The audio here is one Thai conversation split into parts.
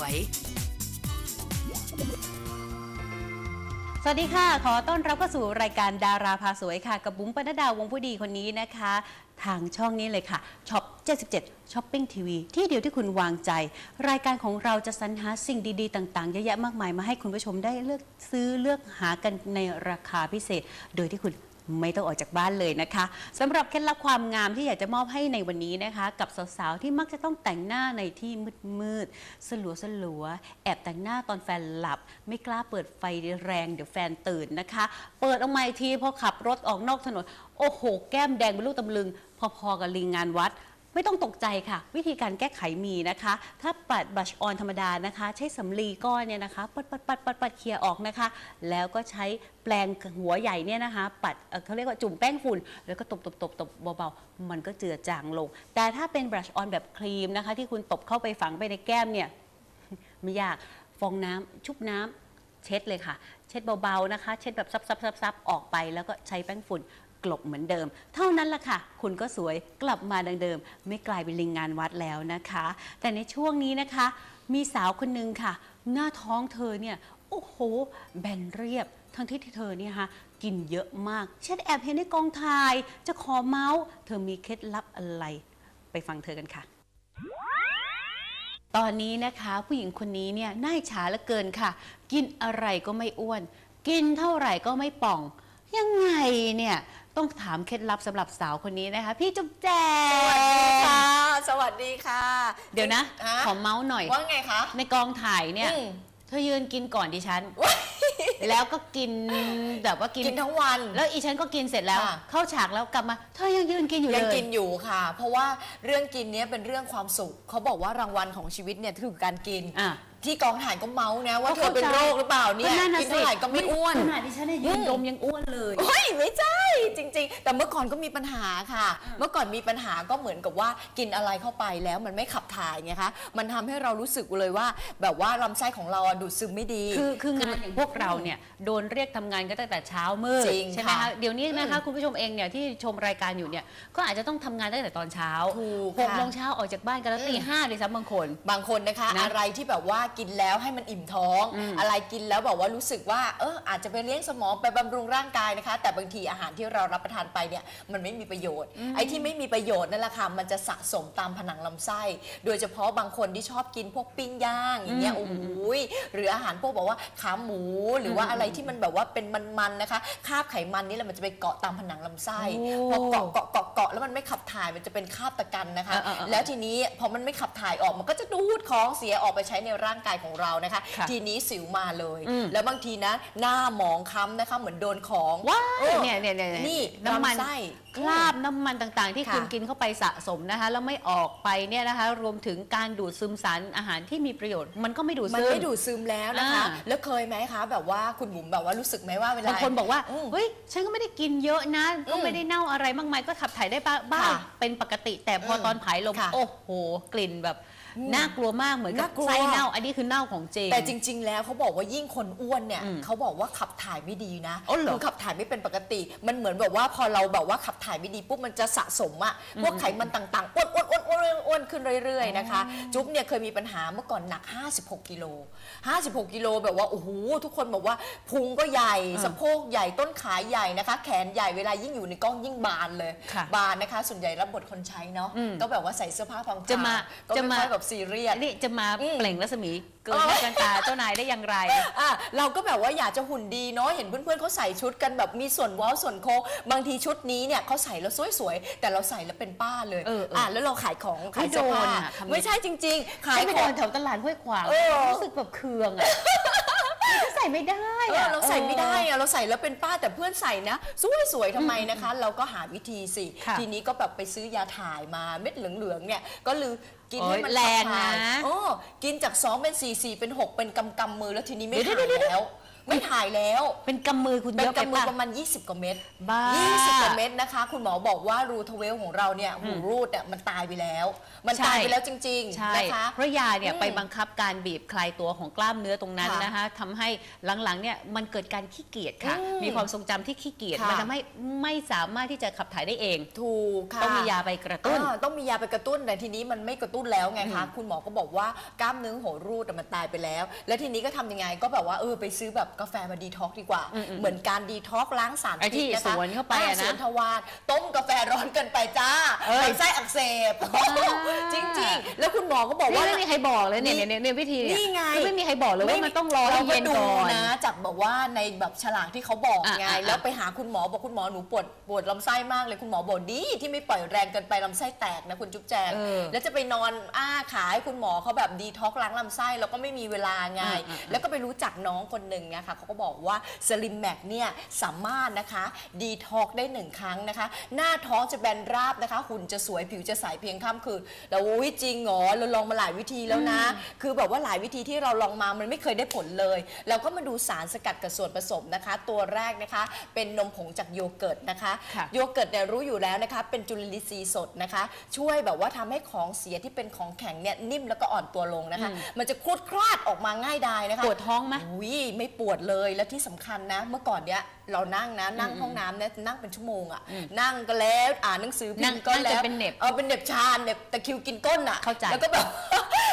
วย สวัสดีค่ะ ขอต้อนรับเข้าสู่รายการดาราพาสวยค่ะ กับบุ๋มปนัดดาวงผู้ดีคนนี้นะคะ ทางช่องนี้เลยค่ะช็อป 77ช้อปปิ้งทีวีที่เดียวที่คุณวางใจ รายการของเราจะสรรหาสิ่งดีๆ ต่างๆ เยอะแยะมากมายมาให้คุณผู้ชมได้เลือกซื้อเลือกหากันในราคาพิเศษ โดยที่คุณ ไม่ต้องออกจากบ้านเลยนะคะสำหรับเคล็ดลับความงามที่อยากจะมอบให้ในวันนี้นะคะ กับสาวๆที่มักจะต้องแต่งหน้าในที่มืดๆสลัวสลัวๆแอบแต่งหน้าตอนแฟนหลับ ไม่กล้าเปิดไฟแรงเดี๋ยวแฟนตื่นนะคะ เปิดออกมาอีกทีพอขับรถออกนอกถนน โอ้โห แก้มแดงเป็นลูกตำลึง พอๆกับลิงงานวัด ไม่ต้องตกใจค่ะ วิธีการแก้ไขมีนะคะ ถ้าปัดบัชออนธรรมดานะคะ ใช้สำลีก้อนเนี่ยนะคะปัดปัดปัดปัดปัดเคลียร์ออกนะคะ แล้วก็ใช้แปรงหัวใหญ่เนี่ยนะคะ ปัดเอ่อเขาเรียกว่าจุ่มแป้งฝุ่น แล้วก็ตบตบตบตบเบาๆ มันก็เจือจางลง แต่ถ้าเป็นบรัชออนแบบครีมนะคะ ที่คุณตบเข้าไปฝังไปในแก้มเนี่ย ไม่ยากฟองน้ำชุบน้ำเช็ดเลยค่ะ เช็ดเบาๆนะคะ เช็ดแบบซับๆๆๆออกไปแล้วก็ใช้แป้งฝุ่น กลบเหมือนเดิม เท่านั้นละค่ะ คุณก็สวยกลับมาดังเดิม ไม่กลายเป็นลิงงานวัดแล้วนะคะ แต่ในช่วงนี้นะคะ มีสาวคนหนึงค่ะ หน้าท้องเธอเนี่ยโอ้โห แบนเรียบ ทั้งที่ที่เธอเนี่ยฮะกินเยอะมาก เช่นแอบเห็นในกองถ่าย จะขอเมาส์เธอมีเคล็ดลับอะไร ไปฟังเธอกันค่ะ ตอนนี้นะคะผู้หญิงคนนี้เนี่ยน่าอิจฉาเหลือเกินค่ะ กินอะไรก็ไม่อ้วน กินเท่าไหร่ก็ไม่ป่อง ยังไงเนี่ยต้องถามเคล็ดลับสำหรับสาวคนนี้นะคะ พี่จุ๊บแจสวัสดีค่ะ สวัสดีค่ะ เดี๋ยวนะฮขอเมาส์หน่อย ว่าไงคะ ในกองถ่ายเนี่ย อืม เธอยืนกินก่อนดิฉัน แล้วก็กินแบบว่ากิน กินทั้งวัน แล้วอีฉันก็กินเสร็จแล้ว ค่ะ เข้าฉากแล้วกลับมา เธอยังยืนกินอยู่เลยยังกินอยู่ค่ะ เพราะว่าเรื่องกินเนี้ยเป็นเรื่องความสุข เขาบอกว่ารางวัลของชีวิตเนี่ยคือการกิน อะ ที่กองถ่ายก็เมาส์นะ ว่าก็เธอเป็นเข้าใจโรคหรือเปล่าเนี่ยก็ะกินเท่าไหร่ก็ไม่อ้วนขนาดดิฉันเนี่ยยืนอืมดมยังอ้วนเลยเฮ้ยไม่ใช่จริง ๆ แต่เมื่อก่อนก็มีปัญหาค่ะ เมื่อก่อนมีปัญหาก็เหมือนกับว่ากินอะไรเข้าไปแล้วมันไม่ขับถ่ายไงคะมันทำให้เรารู้สึกเลยว่า แบบว่าลำไส้ของเราอะดูดซึมไม่ดี คือคืองานอย่างพวกเราเนี่ยโดนเรียกทำงานกันตั้งแต่เช้ามืดจริงใช่ไหมค่ะคะเดี๋ยวนี้นะคะคุณผู้ชมเองเนี่ยที่ชมรายการอยู่เนี่ยก็อาจจะต้องทำงานตั้งแต่ตอนเช้าถูกหกค่ะโมงเช้าออกจากบ้านกันแล้วตีอืมห้าเลยซ้ำบางคน บางคนนะคะนะอะไรที่แบบว่ากินแล้วให้มันอิ่มท้องอืมอะไรกินแล้วแบบว่ารู้สึกว่าเอออาจจะไปเลี้ยงสมองไปบำรุงร่างกายนะคะ แต่บางทีอาหารที่เรารับประทานไปเนี่ยมันไม่มีประโยชน์ ไอ้ที่ไม่มีประโยชน์นั่นแหละค่ะมันจะสะสมตามผนังลำไส้ โดยเฉพาะบางคนที่ชอบกินพวกปิ้งย่างอย่างเงี้ยอืโอ้มโหยหรืออาหารพวกบอกว่าขาหมู หรือว่าอะไรที่มันแบบว่าเป็นมันๆนะคะคราบไขมันนี่แหละมันจะไปเกาะตามผนังลำไส้โอ้พอเกาะเกาะเกาะเกาะแล้วมันไม่ขับถ่ายมันจะเป็นคราบตะกันนะคะเออเออเออแล้วทีนี้พอมันไม่ขับถ่ายออกมันก็จะดูดของเสียออกไปใช้ในร่างกายของเรานะคะ ค่ะทีนี้สิวมาเลย อืม แล้วบางทีนะ หน้าหมองคล้ำนะคะ เหมือนโดนของว้าเออเนี่ยเนี่ยเนี่ยนี่น้ำมันลำไส้คราบน้ำมันต่างๆ ที่ค่ะคุณกินเข้าไปสะสมนะคะ แล้วไม่ออกไปเนี่ยนะคะ รวมถึงการดูดซึมสารอาหารที่มีประโยชน์ มันก็ไม่ดูดมันซึมไม่ดูดซึมแล้วนะคะอ่าแล้วเคยไหมคะ แบบว่าคุณบุ๋มแบบว่ารู้สึกไหมว่าเวลาบางคนบอกว่าอืมเฮ้ยฉันก็ไม่ได้กินเยอะนะก็ไม่ได้เน่าอะไรมากมายก็ขับถ่ายได้บ้างบ้างค่ะเป็นปกติ แต่พออมตอนผายลมค่ะโอ้โห กลิ่นแบบอืมน่ากลัวมากเหมือนกับน่ากลัวไส้เน่า อันนี้คือเน่าของจริงแต่จริง ๆ แล้วเขาบอกว่ายิ่งคนอ้วนเนี่ยอืมเขาบอกว่าขับถ่ายไม่ดีนะอ๋อเหรอคือขับถ่ายไม่เป็นปกติ มันเหมือนแบบว่าพอเราแบบว่าขับถ่ายไม่ดีปุ๊บมันจะสะสมอะพวกไขมันต่างๆอ้วนอ้วนอ้วนอ้วนอ้วนขึ้นเรื่อยๆนะคะจุ๊บเนี่ยเคยมีปัญหาเมื่อก่อนหนัก 56กิโล56กิโลแบบว่าโอ้โหทุกคนบอกว่าพุงก็ใหญ่อ่าสะโพกใหญ่ต้นขาใหญ่นะคะ แขนใหญ่เวลายิ่งอยู่ในกล้องยิ่งบานเลยค่ะบานนะคะ ส่วนใหญ่รับบทคนใช้เนาะอืมก็แบบว่าใส่เสื้อผ้าพังๆจะมาก็จะไม่มาค่อยแบบซีเรียสนี่จะมาอืมเปล่งรัศมีเกินเออหน้ากันตาเจ้านายได้อย่างไร อะเราก็แบบว่าอยากจะหุ่นดีเนาะเห็นเพื่อนๆเขาใส่ชุดกันแบบมีส่วนเว้าส่วนโค้งบางทีชุดนี้เนี่ยเขาใส่แล้วสวยๆแต่เราใส่แล้วเป็นป้าเลยเออเอออ่แล้วเราขายของไม่ขายเสื้อผ้าโดนอะทำไมไม่ใช่จริง ๆ ขายให้ไปขอเดิง นแถวตลาดห้วยขวางเออ รู้สึกแบบเคืองอะใส่ไม่ได้เอออะ เราใส่ไม่ได้อะเราใส่แล้วเป็นป้าแต่เพื่อนใส่นะสวยๆทำไมนะคะ เราก็หาวิธีสิ ค่ะทีนี้ก็แบบไปซื้อยาถ่ายมาเม็ดเหลืองๆเนี่ยก็ลือกินโอ้ให้ยมันแรงขับถ่ายนะโอ้กินจาก 2 เป็น 4 4 เป็น 6 เป็นกำกำมือแล้วทีนี้ไม่เดี๋ยวถ่ายเดี๋ยวเดี๋ยวแล้ว ไม่ถ่ายแล้ว เป็นกำมือคุณเป็นเยอะไปกำมือปะประมาณ 20 กว่าเม็ดบ้า 20 กว่าเม็ดนะคะ คุณหมอบอกว่ารูทเวลของเราเนี่ยหูรูดเนี่ยมันตายไปแล้ว มันใช่ ตายไปแล้วจริงใช่ ๆนะคะ เพราะยาเนี่ยอืมไปบังคับการบีบคลายตัวของกล้ามเนื้อตรงนั้นค่ะนะคะทำให้หลังๆเนี่ยมันเกิดการขี้เกียจค่ะ อืมมีความทรงจำที่ขี้เกียจค่ะ มันทำให้ไม่สามารถที่จะขับถ่ายได้เอง ถูกค่ะ ต้องมียาไปกระตุ้น อ่าต้องมียาไปกระตุ้นแต่ทีนี้มันไม่กระตุ้นแล้วไงคะ คุณหมอก็บอกว่ากล้ามเนื้อหัวรูดอะมันตายไปแล้ว แล้วทีนี้ก็ทำยังไงก็แบบว่าเออไปซื้อแบบกาแฟมาดีท็อกดีกว่า เหมือนการดีท็อกล้างสารไอ้ที่พิษนะคะสวนเข้าไปอะนะสวนทวารต้มกาแฟร้อนเกินไปจ้าเอ้ยลำไส้อักเสบจริง ๆ แล้วคุณหมอก็บอกนี่ว่าไม่มีใครบอกเลยเนี่ยเนี่ยเนี่ยเนี่ยวิธีเนี่ยนี่ไงคือไม่มีใครบอกเลยว่ามันต้องรอให้เย็นก่อนราก็ดูนะจากแบบว่าในแบบฉลากที่เขาบอกอะไงอะแล้วไปหาคุณหมอบอกคุณหมอหนูปวดปวดลำไส้มากเลยคุณหมอบอกดีที่ไม่ปล่อยแรงเกินไปลำไส้แตกนะคุณจุ๊บแจงเออแล้วจะไปนอนอ้าขาให้คุณหมอเขาแบบดีท็อกล้างลำไส้แล้วก็ไม่มีเวลาไงอะอะแล้วก็ไปรู้จักน้องคนหนึ่งนะคะเขาก็บอกว่าสลิมแม็กเนี่ยสามารถนะคะดีท็อกได้หนึ่งครั้งนะคะ หน้าท้องจะแบนราบนะคะ หุ่นจะสวยผิวจะใสเพียงข้ามคืนแล้วอุ้ยจริงเหรอเราลองมาหลายวิธีแล้วนะ คือแบบว่าหลายวิธีที่เราลองมามันไม่เคยได้ผลเลย เราก็มาดูสารสกัดกับส่วนผสมนะคะ ตัวแรกนะคะ เป็นนมผงจากโยเกิร์ตนะคะค่ะโยเกิร์ตเนี่ยรู้อยู่แล้วนะคะ เป็นจุลินทรีย์สดนะคะ ช่วยแบบว่าทำให้ของเสียที่เป็นของแข็งเนี่ยนิ่มแล้วก็อ่อนตัวลงนะคะ มันจะคลุดคลาดออกมาง่ายดายนะคะปวดท้องไหม อุ้ยไม่ปวดเลยและที่สำคัญนะ เมื่อก่อนเนี้ยเรานั่งนะนั่งห้องน้ำเนี่ยนั่งเป็นชั่วโมงอะนั่งก็แล้วอ่านหนังสือพินั่มงพ์ก็นั่งจนแล้วเป็นเหน็บเออเป็นเหน็บชาเหน็บตะคริวกินก้นอะเข้าใจแล้วก็แบบ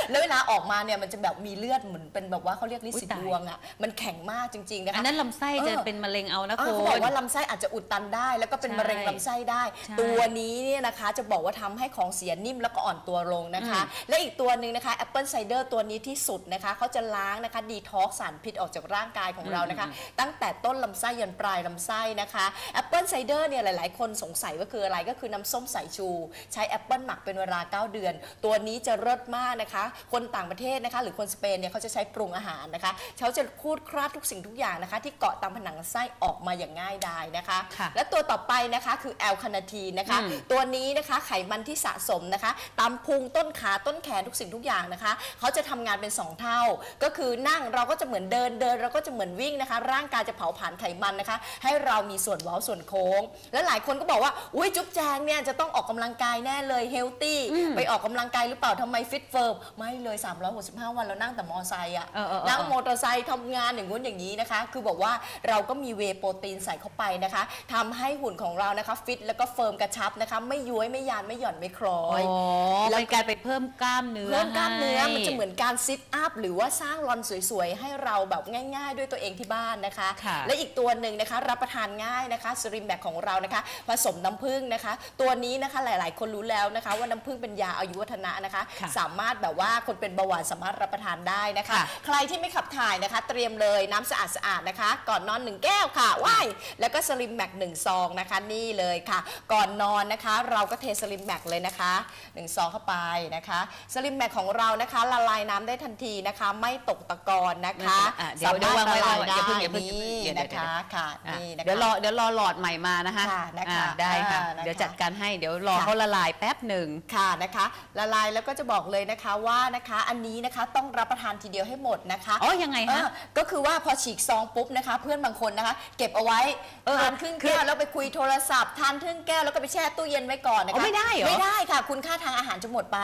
แล้วเวลาออกมาเนี่ยมันจะแบบมีเลือดเหมือนเป็นแบบว่าเขาเรียกลิอุ๊สิยดตาย ดวงอะมันแข็งมากจริงๆนะคะ อันนั้นลำไส้จะเออเป็นมะเร็งเอานะอ่าคุเขาบอกณว่าลำไส้อาจจะอุดตันได้ แล้วก็เป็นใช่มะเร็งลำไส้ได้ ใช่ตัวนี้เนี่ยนะคะจะบอกว่าทำให้ของเสียนิ่มแล้วก็อ่อนตัวลงนะคะ และอีกตัวหนึ่งนะคะแอปเปิลไซเดอร์ตัวนี้ที่สุดนะคะเขาจะล้างนะคะดีท็อกสารพิษออกจากร่างกายของเรานะคะ ตั้งแต่ต้นลำไส้ยันปลายลำไส้นะคะแอปเปิลไซเดอร์เนี่ยหลาย ๆ คนสงสัยว่าคืออะไรก็คือน้ำส้มสายชู ใช้แอปเปิลหมักเป็นเวลา 9 เดือน ตัวนี้จะเลิศมากนะคะคนต่างประเทศนะคะ หรือคนสเปนเนี่ยเขาจะใช้ปรุงอาหารนะคะเขาจะคูดคลาดทุกสิ่งทุกอย่างนะคะ ที่เกาะตามผนังไส้ออกมาอย่างง่ายดายนะคะ ค่ะและตัวต่อไปนะคะคือแอลคานาทีนนะคะ อืม ตัวนี้นะคะไขมันที่สะสมนะคะตามพุงต้นขาต้นแขนทุกสิ่งทุกอย่างนะคะเขาจะทำงานเป็น 2 เท่า ก็คือนั่งเราก็จะเหมือนเดินเดิน เราก็จะเหมือนวิ่งนะคะ ร่างกายจะเผาผลาญไขมันนะคะ ให้เรามีส่วนเว้าส่วนโค้ง แล้วหลายคนก็บอกว่าอุ้ยจุ๊บแจงเนี่ยจะต้องออกกำลังกายแน่เลยเฮลตี้ไปออกกำลังกายหรือเปล่าทำไมฟิตเฟิร์มไม่เลย 365 วันเรานั่งแต่มอไซค์อะเออเออเออนั่งมอเตอร์ไซค์ทำงานอย่างงู้นอย่างนี้นะคะ คือบอกว่าเราก็มีเวย์โปรตีนใส่เข้าไปนะคะทำให้หุ่นของเรานะคะฟิตแล้วก็เฟิร์มกระชับนะคะ ไม่ย้วยไม่ยานไม่หย่อนไม่คล้ออ๋ยอแล้ว เป็นการไปเพิ่มกล้ามเนื้อเพิ่มกล้ามเนื้อให้มันจะเหมือนการซิทอัพหรือว่าสร้างรอนสวยๆ ให้เราแบบง่าย ๆ ด้วยตัวเองที่บ้านนะคะ ค่ะ และอีกตัวหนึ่งนะคะรับประทานง่ายนะคะสริมแบกของเรานะคะผสมน้ำผึ้งนะคะ ตัวนี้นะคะหลายๆ คนรู้แล้วนะคะ ว่าน้ำผึ้งเป็นยาอายุวัฒนะนะคะ ค่ะสามารถแบบว่าคนเป็นเบาหวานสามารถรับประทานได้นะคะ ค่ะ ใครที่ไม่ขับถ่ายนะคะ เตรียมเลยน้ำสะอาดๆนะคะ ก่อนนอนหนึ่งแก้วค่ะว้ายแล้วก็สลิมแบกหนึ่งซองนะคะนี่เลยค่ะ ก่อนนอนนะคะ เราก็เทสลิมแบกเลยนะคะหนึ่งซองเข้าไปนะคะสลิมแบกของเรานะคะละลายน้ำได้ทันทีนะคะ ไม่ตกตะกอนนะคะอะเดี๋ยวเดี๋ยววางไว้วางไว้อย่าเพิ่งอย่าเพิ่งนี่เดี๋ยวเดี๋ยวนะคะค่ะอะนี่นะคะ เดี๋ยวรอเดี๋ยวรอหลอดใหม่มานะคะค่ะนะคะอะได้ค่ะ อ่านะคะเดี๋ยวจัดการให้เดี๋ยวรอค่ะ เขาละลายแป๊บหนึ่ง ค่ะนะคะละลายแล้วก็จะบอกเลยนะคะว่านะคะ อันนี้นะคะต้องรับประทานทีเดียวให้หมดนะคะอ๋อยังไงเอฮะอก็คือว่าพอฉีกซองปุ๊บนะคะ เพื่อนบางคนนะคะ เก็บเอาไว้เออทานครึ่งแก้วแล้วไปคุยโทรศัพท์ทานครึ่งแก้วแล้วก็ไปแช่ตู้เย็นไว้ก่อนนะอ๋คะอไม่ได้เหรอ ไม่ได้ค่ะ คุณค่าทางอาหารจะหมดไป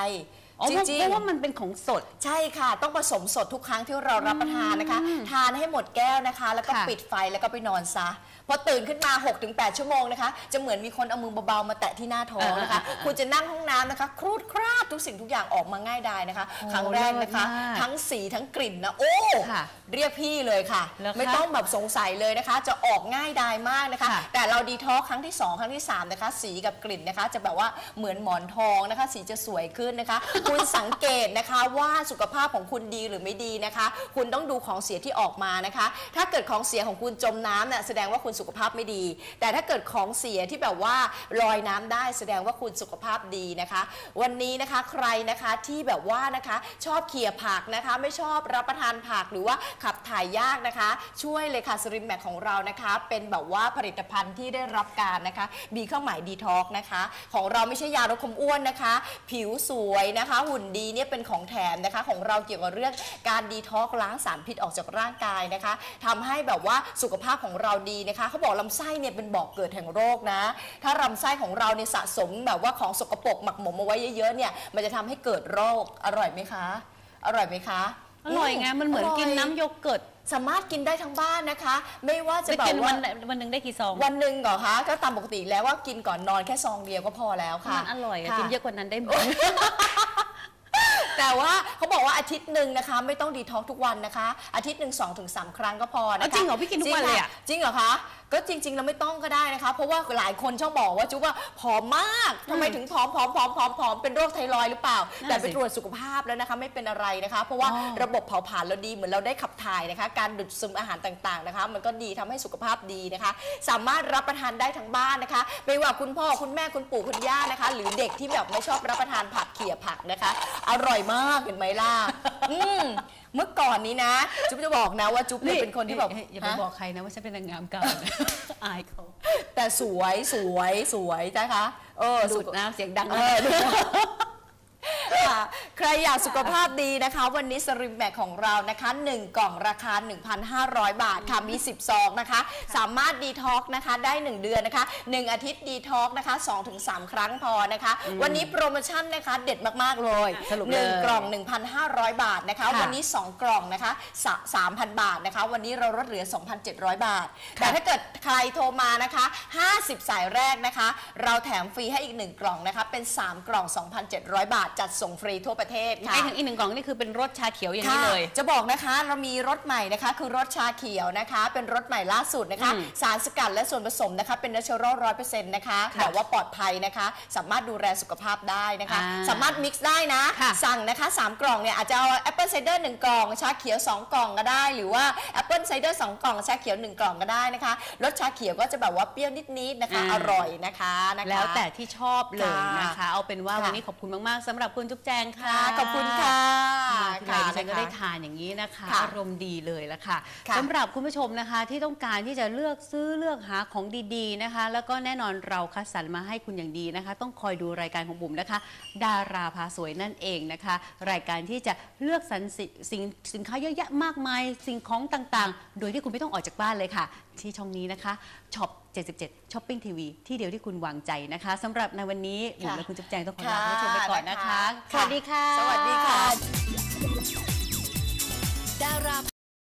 อ๋อจเพราะริงเพราะๆว่ามันเป็นของสดใช่ค่ะ ต้องผสมสดทุกครั้งที่เรารับประทานนะคะ ทานให้หมดแก้วนะคะ แล้วก็ค่ะ ปิดไฟแล้วก็ไปนอนซะพอตื่นขึ้นมา 6-8 ชั่วโมงนะคะ จะเหมือนมีคนเอามือเบาๆมาแตะที่หน้าท้องนะคะอ่าๆๆคุณจะนั่งห้องน้ำนะคะ ครูดคราดทุกสิ่งทุกอย่างออกมาง่ายดายนะคะโอ้ครั้งแรกนะคะ เลิศมากทั้งสีทั้งกลิ่นนะโอ้ค่ะเรียกพี่เลยค่ะ เหรอคะไม่ต้องแบบสงสัยเลยนะคะ จะออกง่ายดายมากนะคะ ค่ะ แต่เราดีท็อกครั้งที่2ครั้งที่3นะคะ สีกับกลิ่นนะคะ จะแบบว่าเหมือนหมอนทองนะคะ สีจะสวยขึ้นนะคะคุณสังเกตนะคะว่าสุขภาพของคุณดีหรือไม่ดีนะคะ คุณต้องดูของเสียที่ออกมานะคะ ถ้าเกิดของเสียของคุณจมน้ำเนี่ยแสดงว่าคุณสุขภาพไม่ดี แต่ถ้าเกิดของเสียที่แบบว่าลอยน้ำได้แสดงว่าคุณสุขภาพดีนะคะ วันนี้นะคะใครนะคะที่แบบว่านะคะชอบเขี่ยผักนะคะ ไม่ชอบรับประทานผักหรือว่าขับถ่ายยากนะคะ ช่วยเลยค่ะสริมแมกของเรานะคะ เป็นแบบว่าผลิตภัณฑ์ที่ได้รับการนะคะมีเครื่องหมายดีท็อกนะคะ ของเราไม่ใช่ยาลดความอ้วนนะคะ ผิวสวยนะคะหุ่นดีเนี่ยเป็นของแถมนะคะ ของเราเกี่ยวกับเรื่องการดีท็อกล้างสารพิษออกจากร่างกายนะคะทำให้แบบว่าสุขภาพของเราดีนะคะเขาบอกลำไส้เนี่ยเป็นบ่อกเกิดแห่งโรคนะ ถ้าลำไส้ของเราเนี่ยสะสมแบบว่าของสกปรกหมักหมมเอาไว้เยอะๆเนี่ยมันจะทำให้เกิดโรคอร่อยไหมคะ อร่อยไหมคะอร่อยไงมันเหมือนกินน้ำโยเกิร์ต สามารถกินได้ทั้งบ้านนะคะ ไม่ว่าจะจะแบบกินวัว่านวันหนึ่งได้กี่ซองวันหนึ่งเหรอคะก็ตามปกติแล้วว่ากินก่อนนอนแค่ซองเดียวก็พอแล้วค่ะมันอร่อยอะค่กินเยอะกว่านั้นได้ไหม แต่ว่าเขาบอกว่าอาทิตย์หนึ่งนะคะ ไม่ต้องดีท็อกทุกวันนะคะ อาทิตย์หนึ่งสองถึงสามครั้งก็พอนะคะเอาจริงเหรอพี่กินทุกวันเลยอะ จริงเหรอคะก็จริงๆเราไม่ต้องก็ได้นะคะ เพราะว่าหลายคนชอบบอกว่าจุ๊บว่าผอมมากทำไมถึงผอมผอมผอมผอมผอมเป็นโรคไทรอยด์หรือเปล่า นั่นแต่น่ะไปสิตรวจสุขภาพแล้วนะคะไม่เป็นอะไรนะคะ เพราะว่าอ๋อ ระบบเผาผลาญเราดีเหมือนเราได้ขับถ่ายนะคะ การดูดซึมอาหารต่างๆนะคะ มันก็ดีทำให้สุขภาพดีนะคะ สามารถรับประทานได้ทั้งบ้านนะคะ ไม่ว่าคุณพ่อคุณแม่คุณปู่คุณย่านะคะ หรือเด็กที่แบบไม่ชอบรับประทานผักเขี่ยผักนะคะ อร่อยมากเห็นไหมล่ะอืมเมื่อก่อนนี้นะ จุ๊บจะบอกนะว่าจุ๊บเนี่ยเป็นคนที่แบบอย่าไปฮะ บอกใครนะว่าฉันเป็นนางงามเก่านะ อายเขาแต่สวยสวยสวยนะคะ เออดูสุดขน้ำเสียงดังเออดู ค่ะใครอยากสุขภาพดีนะคะ วันนี้สริมแมกของเรานะคะ 1 กล่องราคา 1,500 บาทค่ะมี 10 ซองนะคะ สามารถดีท็อกนะคะได้ 1 เดือนนะคะ 1 อาทิตย์ดีท็อกนะคะ2-3 ครั้งพอนะคะ วันนี้โปรโมชั่นนะคะเด็ดมากๆเลยสรุปเลย1กล่อง 1,500 บาทนะคะ ค่ะวันนี้ 2 กล่องนะคะสะ3,000 บาทนะคะ วันนี้เราลดเหลือ 2,700 บาท แต่ถ้าเกิดใครโทรมานะคะ 50 สายแรกนะคะ เราแถมฟรีให้อีก 1 กล่องนะคะเป็น 3 กล่อง 2,700 บาทจัดส่งฟรีทั่วประเทศค่ะไอ้อีกหนึ่งกล่องนี่คือเป็นรสชาเขียวอย่างนี้เลย ค่ะจะบอกนะคะเรามีรสใหม่นะคะ คือรสชาเขียวนะคะ เป็นรสใหม่ล่าสุดนะคะ อืมสารสกัดและส่วนผสมนะคะ เป็นเนเชอรัลร้อยเปอร์เซ็นต์นะคะค่ะแบบว่าปลอดภัยนะคะ สามารถดูแลสุขภาพได้นะคะ อ่าสามารถมิกซ์ได้นะ ค่ะสั่งนะคะ3กล่องเนี่ยอาจจะเอาแอปเปิลไซเดอร์หกล่อง ชาเขียว2กล่องก็ได้ หรือว่าแอปเปิลไซเดอร์สกล่องชาเขียว1กล่องก็ได้นะคะรสชาเขียวก็จะแบบว่าเปรี้ยวนิดๆนะคะ อ่า อร่อยนะคะนะคะ แล้วแต่ที่ชอบเลยนะคะค่ะเอาเป็นว่าค่ะ วันนี้ขอบคุณมากๆสำหรับคุณจุ๊บแจงค่ะค่ะขอบคุณค่ะมาทีไรดิฉันก็ค่ะได้ทานอย่างนี้นะคะค่ะอารมณ์ดีเลยละค่ะค่ะสำหรับคุณผู้ชมนะคะที่ต้องการที่จะเลือกซื้อเลือกหาของดีๆนะคะ แล้วก็แน่นอนเราคัดสรรมาให้คุณอย่างดีนะคะ ต้องคอยดูรายการของบุ๋มนะคะ ดาราพาสวยนั่นเองนะคะ รายการที่จะเลือกสรรสิสินสินค้าเยอะแยะมากมายสิ่งของต่างๆ โดยที่คุณไม่ต้องออกจากบ้านเลยค่ะที่ช่องนี้นะคะช็อป77ช้อปปิ้งทีวีที่เดียวที่คุณวางใจนะคะสำหรับในวันนี้บุ๋มและคุณจุ๊บแจงต้องขอลาคุณผู้ชมไปก่อนนะคะค่ะสวัสดีค่ะ สวัสดีค่ะดารา